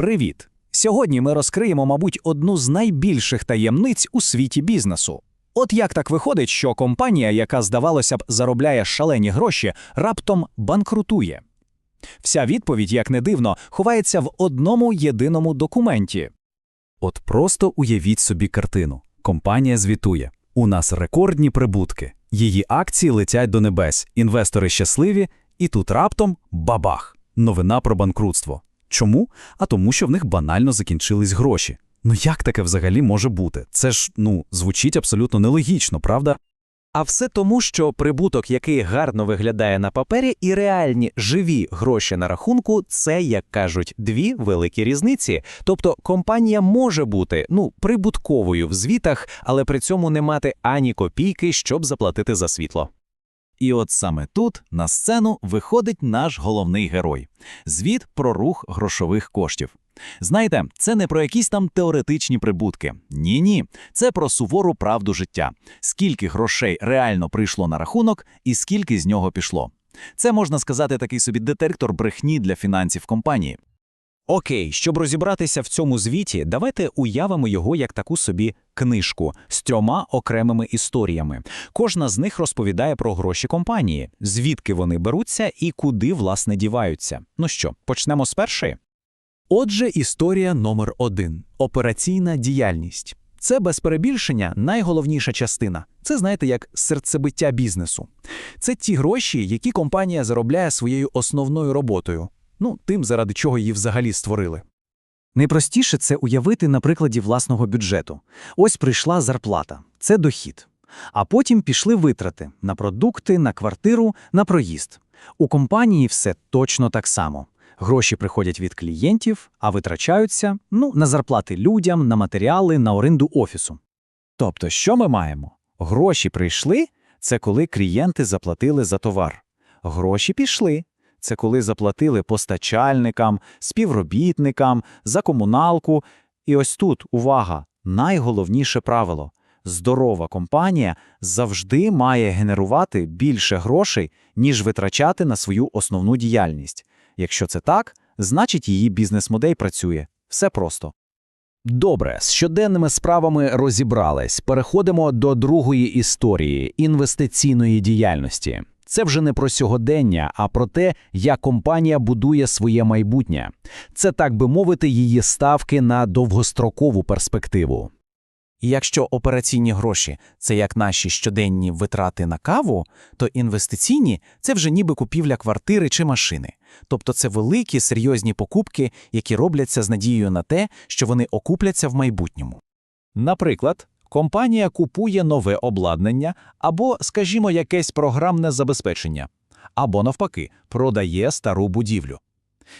Привіт! Сьогодні ми розкриємо, мабуть, одну з найбільших таємниць у світі бізнесу. От як так виходить, що компанія, яка, здавалося б, заробляє шалені гроші, раптом банкрутує. Вся відповідь, як не дивно, ховається в одному єдиному документі. От просто уявіть собі картину. Компанія звітує. У нас рекордні прибутки. Її акції летять до небес, інвестори щасливі, і тут раптом бабах! Новина про банкрутство. Чому? А тому, що в них банально закінчились гроші. Ну як таке взагалі може бути? Це ж ну звучить абсолютно нелогічно, правда? А все тому, що прибуток, який гарно виглядає на папері, і реальні живі гроші на рахунку це, як кажуть, дві великі різниці. Тобто компанія може бути ну прибутковою в звітах, але при цьому не мати ані копійки, щоб заплатити за світло. І от саме тут на сцену виходить наш головний герой звіт про рух грошових коштів. Знаєте, це не про якісь там теоретичні прибутки. Ні, ні, це про сувору правду життя. Скільки грошей реально прийшло на рахунок і скільки з нього пішло. Це можна сказати такий собі детектор брехні для фінансів компанії. Окей, щоб розібратися в цьому звіті, давайте уявимо його як таку собі книжку з трьома окремими історіями. Кожна з них розповідає про гроші компанії, звідки вони беруться і куди власне діваються. Ну що, почнемо з першої? Отже, історія номер один операційна діяльність. Це без перебільшення найголовніша частина. Це знаєте, як серцебиття бізнесу. Це ті гроші, які компанія заробляє своєю основною роботою. Ну, тим, заради чого її взагалі створили. Найпростіше це уявити на прикладі власного бюджету. Ось прийшла зарплата, це дохід. А потім пішли витрати на продукти, на квартиру, на проїзд. У компанії все точно так само. Гроші приходять від клієнтів, а витрачаються ну, на зарплати людям, на матеріали, на оренду офісу. Тобто, що ми маємо? Гроші прийшли це коли клієнти заплатили за товар. Гроші пішли це коли заплатили постачальникам, співробітникам, за комуналку. І ось тут, увага, найголовніше правило. Здорова компанія завжди має генерувати більше грошей, ніж витрачати на свою основну діяльність. Якщо це так, значить її бізнес-модель працює. Все просто. Добре, з щоденними справами розібрались. Переходимо до другої історії інвестиційної діяльності. Це вже не про сьогодення, а про те, як компанія будує своє майбутнє. Це, так би мовити, її ставки на довгострокову перспективу. І якщо операційні гроші це як наші щоденні витрати на каву, то інвестиційні це вже ніби купівля квартири чи машини. Тобто це великі серйозні покупки, які робляться з надією на те, що вони окупляться в майбутньому. Наприклад, компанія купує нове обладнання або, скажімо, якесь програмне забезпечення, або навпаки, продає стару будівлю.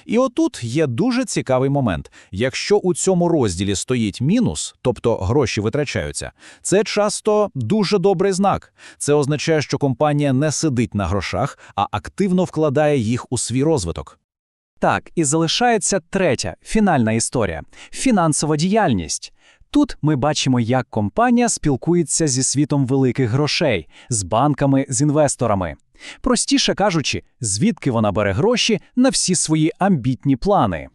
І отут є дуже цікавий момент. Якщо у цьому розділі стоїть мінус, тобто гроші витрачаються, це часто дуже добрий знак. Це означає, що компанія не сидить на грошах, а активно вкладає їх у свій розвиток. Так, і залишається третя фінальна історія фінансова діяльність. Тут ми бачимо, як компанія спілкується зі світом великих грошей, з банками, з інвесторами. Простіше кажучи, звідки вона бере гроші на всі свої амбітні плани.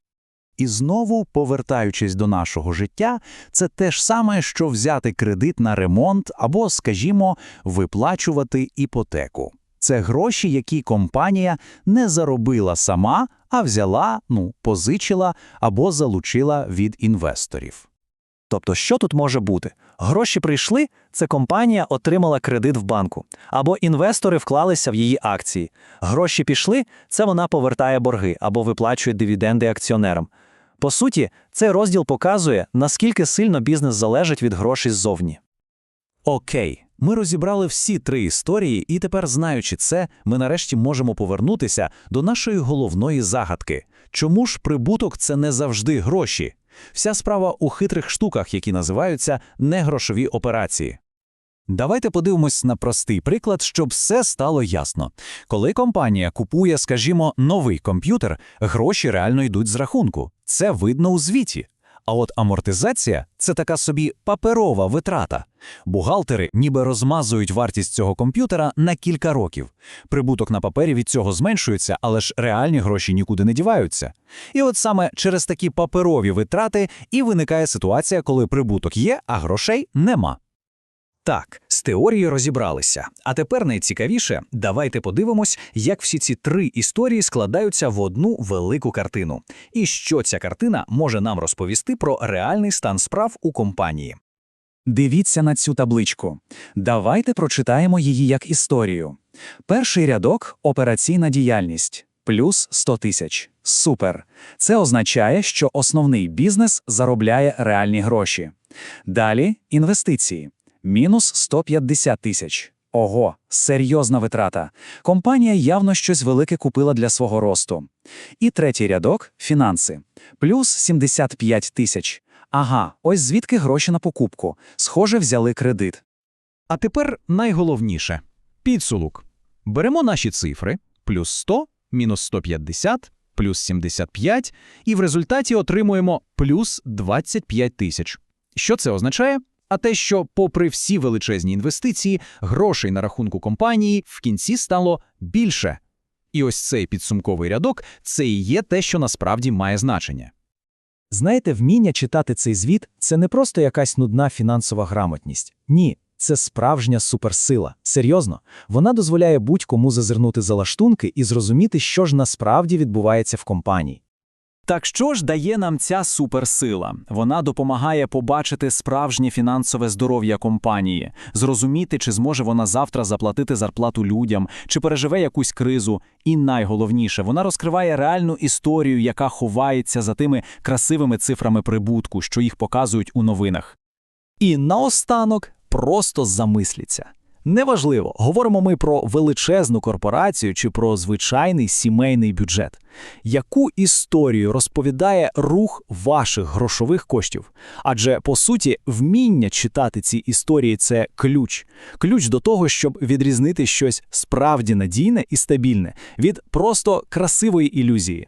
І знову, повертаючись до нашого життя, це те ж саме, що взяти кредит на ремонт або, скажімо, виплачувати іпотеку. Це гроші, які компанія не заробила сама, а взяла, ну, позичила або залучила від інвесторів. Тобто, що тут може бути? Гроші прийшли, це компанія отримала кредит в банку, або інвестори вклалися в її акції. Гроші пішли, це вона повертає борги або виплачує дивіденди акціонерам. По суті, цей розділ показує, наскільки сильно бізнес залежить від грошей ззовні. Окей, ми розібрали всі три історії, і тепер, знаючи це, ми нарешті можемо повернутися до нашої головної загадки. Чому ж прибуток це не завжди гроші? Вся справа у хитрих штуках, які називаються негрошові операції. Давайте подивимось на простий приклад, щоб все стало ясно. Коли компанія купує, скажімо, новий комп'ютер, гроші реально йдуть з рахунку. Це видно у звіті. А от амортизація це така собі паперова витрата. Бухгалтери ніби розмазують вартість цього комп'ютера на кілька років. Прибуток на папері від цього зменшується, але ж реальні гроші нікуди не діваються. І от саме через такі паперові витрати і виникає ситуація, коли прибуток є, а грошей нема. Так, з теорією розібралися. А тепер найцікавіше, давайте подивимось, як всі ці три історії складаються в одну велику картину. І що ця картина може нам розповісти про реальний стан справ у компанії. Дивіться на цю табличку. Давайте прочитаємо її як історію. Перший рядок операційна діяльність плюс 100 тисяч. Супер. Це означає, що основний бізнес заробляє реальні гроші. Далі інвестиції мінус 150 тисяч. Ого, серйозна витрата. Компанія явно щось велике купила для свого росту. І третій рядок фінанси плюс 75 тисяч. Ага, ось звідки гроші на покупку. Схоже, взяли кредит. А тепер найголовніше – підсулок. Беремо наші цифри – плюс 100, мінус 150, плюс 75, і в результаті отримуємо плюс 25 тисяч. Що це означає? А те, що попри всі величезні інвестиції, грошей на рахунку компанії в кінці стало більше. І ось цей підсумковий рядок – це і є те, що насправді має значення. Знаєте, вміння читати цей звіт – це не просто якась нудна фінансова грамотність. Ні, це справжня суперсила. Серйозно, вона дозволяє будь-кому зазирнути за лаштунки і зрозуміти, що ж насправді відбувається в компанії. Так що ж дає нам ця суперсила? Вона допомагає побачити справжнє фінансове здоров'я компанії, зрозуміти, чи зможе вона завтра заплатити зарплату людям, чи переживе якусь кризу. І найголовніше, вона розкриває реальну історію, яка ховається за тими красивими цифрами прибутку, що їх показують у новинах. І наостанок просто замисліться. Неважливо, говоримо ми про величезну корпорацію чи про звичайний сімейний бюджет. Яку історію розповідає рух ваших грошових коштів? Адже, по суті, вміння читати ці історії – це ключ. Ключ до того, щоб відрізнити щось справді надійне і стабільне від просто красивої ілюзії.